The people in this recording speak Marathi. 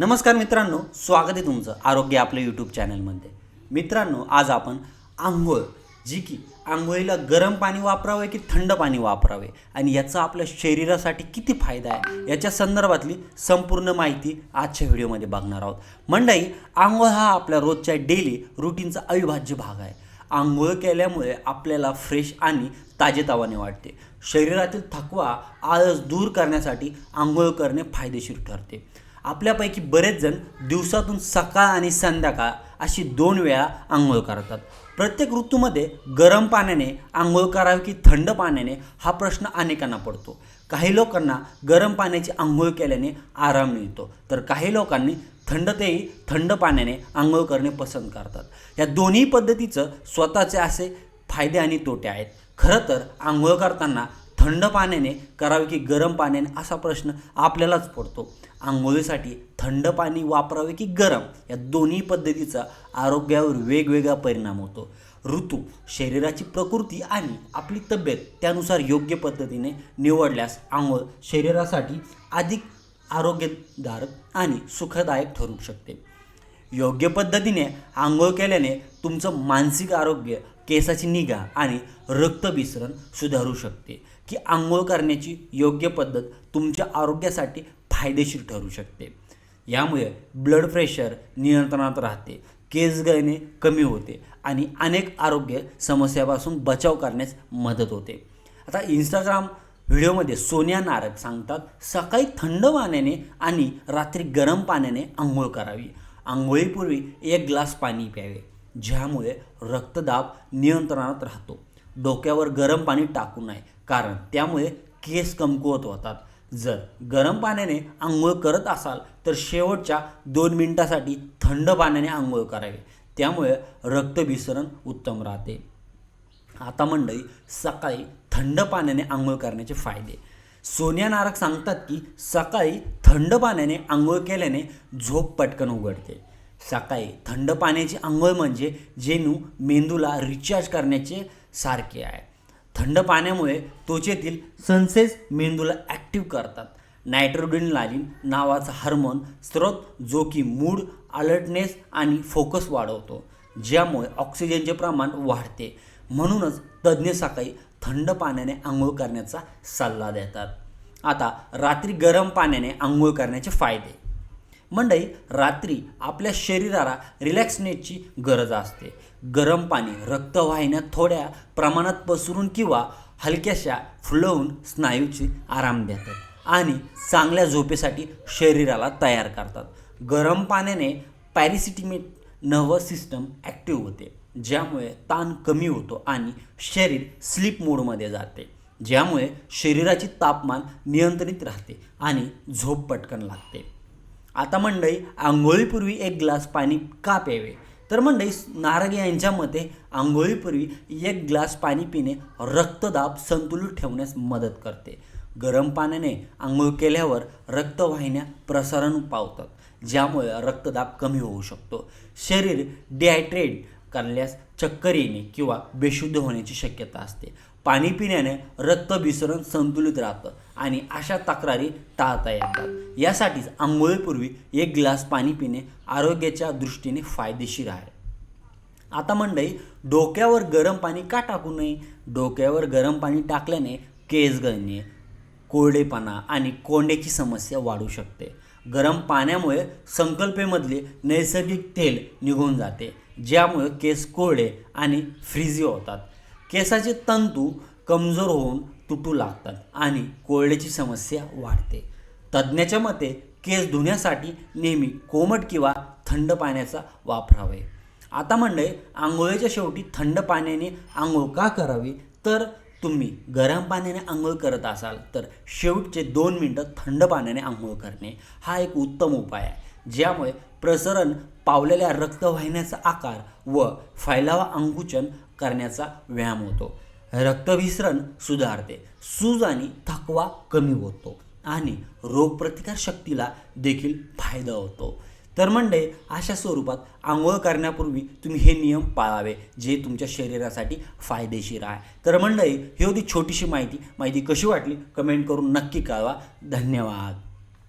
नमस्कार मित्रांनो स्वागत आहे तुमचं आरोग्य आपल्या यूट्यूब चॅनलमध्ये मित्रांनो आज आपण आंघोळ जी की आंघोळीला गरम पाणी वापरावे की थंड पाणी वापरावे? आणि याचा आपल्या शरीरासाठी किती फायदा आहे? याच्या संदर्भातली संपूर्ण माहिती आजच्या व्हिडिओमध्ये बघणार आहोत. मंडई आंघोळ हा आपल्या रोजच्या डेली रुटीनचा अविभाज्य भाग आहे. आंघोळ केल्यामुळे आपल्याला फ्रेश आणि ताजेतवाने वाटते. शरीरातील थकवा आळस दूर करण्यासाठी आंघोळ करणे फायदेशीर ठरते. आपल्यापैकी बरेच जण दिवसातून सकाळ आणि संध्याकाळ अशी दोन वेळा आंघोळ करतात. प्रत्येक ऋतूमध्ये गरम पाण्याने आंघोळ करावी की थंड पाण्याने हा प्रश्न अनेकांना पडतो. काही लोकांना गरम पाण्याची आंघोळ केल्याने आराम मिळतो. तर काही लोकांनी थंडतेही थंड पाण्याने आंघोळ करणे पसंत करतात. या दोन्ही पद्धतीचं स्वतःचे असे फायदे आणि तोटे आहेत. खरं तर आंघोळ करताना थंड पाण्याने करावे की गरम पाण्याने असा प्रश्न आपल्यालाच पडतो. आंघोळीसाठी थंड पाणी वापरावे की गरम या दोन्ही पद्धतीचा आरोग्यावर वेगवेगळा परिणाम होतो. ऋतू शरीराची प्रकृती आणि आपली तब्येत त्यानुसार योग्य पद्धतीने निवडल्यास आंघोळ शरीरासाठी अधिक आरोग्यदायक आणि सुखदायक ठरू शकते. योग्य पद्धतीने आंघोळ केल्याने तुमचं मानसिक आरोग्य केसाची निगा आणि रक्तभिसरण सुधारू शकते की आंघोळ करण्याची योग्य पद्धत तुमच्या आरोग्यासाठी फायदेशीर ठरू शकते. यामुळे ब्लड प्रेशर नियंत्रणात राहते केस गळणे कमी होते आणि अनेक आरोग्य समस्यापासून बचाव करण्यास मदत होते. आता इंस्टाग्राम व्हिडिओमध्ये सोनिया नारक सांगतात सकाळी थंड पाण्याने आणि रात्री गरम पाण्याने आंघोळ करावी. आंघोळीपूर्वी एक ग्लास पाणी प्यावे. ज्यामुळे रक्तदाब नियंत्रणात राहतो. डोक्यावर गरम पाणी टाकू नये कारण त्यामुळे केस कमकुवत होतात. जर गरम पाण्याने आंघोळ करत असाल तर शेवटच्या दोन मिनिटासाठी थंड पाण्याने आंघोळ करावे. त्यामुळे रक्तभिसरण उत्तम राहते. आता मंडळी सकाळी थंड पाण्याने आंघोळ करण्याचे फायदे. सोनिया नारक सांगतात की सकाळी थंड पाण्याने आंघोळ केल्याने झोप पटकन उघडते. सकाळी. थंड पाण्याची आंघोळ म्हणजे जेनू मेंदूला रिचार्ज करण्याचे सारखे आहे. थंड पाण्यामुळे त्वचेतील सनसेस मेंदूला ॲक्टिव्ह करतात. नायट्रोडिन लालिन नावाचा हार्मोन स्रोत जो की मूड अलर्टनेस आणि फोकस वाढवतो ज्यामुळे ऑक्सिजनचे प्रमाण वाढते. म्हणूनच तज्ज्ञ सकाळी थंड पाण्याने आंघोळ करण्याचा सल्ला देतात. आता रात्री गरम पाण्याने आंघोळ करण्याचे फायदे. मंडई रात्री आपल्या शरीराला रिलॅक्सनेटची गरज असते. गरम पाणी रक्तवाहिन्या थोड्या प्रमाणात पसरून किंवा हलक्याशा फुलवून स्नायूची आराम देतात आणि चांगल्या झोपेसाठी शरीराला तयार करतात. गरम पाण्याने पॅरिसिटिमेट नर्वस सिस्टम ॲक्टिव्ह होते ज्यामुळे ताण कमी होतो आणि शरीर स्लीप मोडमध्ये जाते. ज्यामुळे शरीराची तापमान नियंत्रित राहते आणि झोप पटकन लागते. आता मंडई आंघोळीपूर्वी एक ग्लास पाणी का प्यावे? तर मंडई नारग यांच्या मते आंघोळीपूर्वी एक ग्लास पाणी पिणे रक्तदाब संतुलित ठेवण्यास मदत करते. गरम पाण्याने आंघोळ केल्यावर रक्तवाहिन्या प्रसारण पावतात ज्यामुळे रक्तदाब कमी होऊ शकतो. शरीर डिहायड्रेट करल्यास चक्कर येणे किंवा बेशुद्ध होण्याची शक्यता असते. पाणी पिण्याने रक्तभिसरण संतुलित राहतं आणि अशा तक्रारी टाळता येतात. यासाठीच आंघोळीपूर्वी एक ग्लास पाणी पिणे आरोग्याच्या दृष्टीने फायदेशीर आहे. आता मंडळी डोक्यावर गरम पाणी का टाकू नये? डोक्यावर गरम पाणी टाकल्याने केस गळणे कोरडेपणा आणि कोंड्याची समस्या वाढू शकते. गरम पाण्यामुळे संकल्पेमधले नैसर्गिक तेल निघून जाते. ज्यामुळे केस कोरडे आणि फ्रिजी होतात. केसाचे तंतू कमजोर होऊन तुटू लागतात आणि कोरड्याची समस्या वाढते. तज्ज्ञाच्या मते केस धुण्यासाठी नेहमी कोमट किंवा थंड पाण्याचा वापरावे आता म्हणजे आंघोळीच्या शेवटी थंड पाण्याने आंघोळ का करावी? तर तुम्ही गरम पाण्याने आंघोळ करत असाल तर शेवटचे दोन मिनटं थंड पाण्याने आंघोळ करणे हा एक उत्तम उपाय आहे. ज्यामुळे प्रसरण पावलेल्या रक्तवाहिन्याचा आकार व फैलावा अंकुचन करण्याचा व्यायाम होतो. रक्तभिसरण सुधारते. सूज आणि थकवा कमी होतो आणि रोगप्रतिकार शक्तीला देखील फायदा होतो. तर म्हणजे अशा स्वरूपात आंघोळ करण्यापूर्वी तुम्ही हे नियम पाळावे जे तुमच्या शरीरासाठी फायदेशीर आहे. तर मंडळी ही होती छोटीशी माहिती. माहिती कशी वाटली? कमेंट करून नक्की कळवा. धन्यवाद.